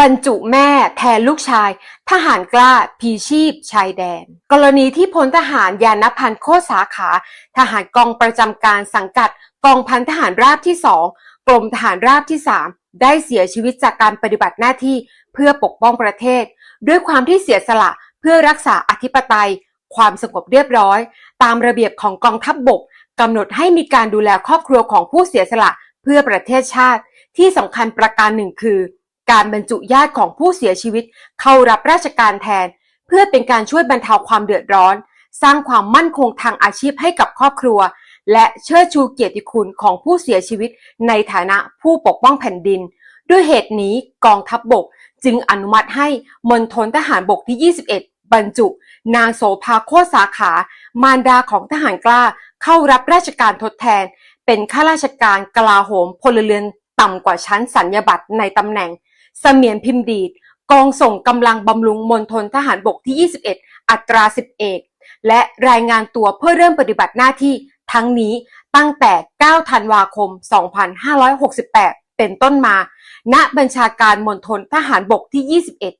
บรรจุแม่แทนลูกชาย ทหารกล้าพีชีพชายแดน กรณีที่พลทหารยานพันธ์โคตรสาขา ทหารกองประจำการสังกัดกองพันทหารราบที่2กรมทหารราบที่3ได้เสียชีวิตจากการปฏิบัติหน้าที่เพื่อปกป้องประเทศ ด้วยความที่เสียสละเพื่อรักษาอธิปไตย ความสงบเรียบร้อย ตามระเบียบของกองทัพบบกกำหนดให้มีการดูแลครอบครัวของผู้เสียสละเพื่อประเทศชาติ ที่สำคัญประการหนึ่งคือ การบรรจุญาติของผู้เสียชีวิตเข้ารับราชการแทน เพื่อเป็นการช่วยบรรเทาความเดือดร้อน สร้างความมั่นคงทางอาชีพให้กับครอบครัว และเชิดชูเกียรติคุณของผู้เสียชีวิต ในฐานะผู้ปกป้องแผ่นดิน ด้วยเหตุนี้กองทัพบบกจึงอนุมัติให้มณฑลทหารบกที่ 21 บรรจุ นางโสภาโคสาขา มารดาของทหารกล้าเข้ารับราชการทดแทน เป็นข้าราชการกลาโหมพลเรือนต่ำกว่าชั้นสัญญบัตรในตำแหน่ง เสมียนพิมพ์ดีดกองส่งกำลังบำรุงมณฑลทหารบกที่ 21 อัตราสิบเอกและรายงานตัวเพื่อเริ่มปฏิบัติหน้าที่ทั้งนี้ตั้งแต่ 9 ธันวาคม 2568 เป็นต้นมา ณ บัญชาการมณฑลทหารบกที่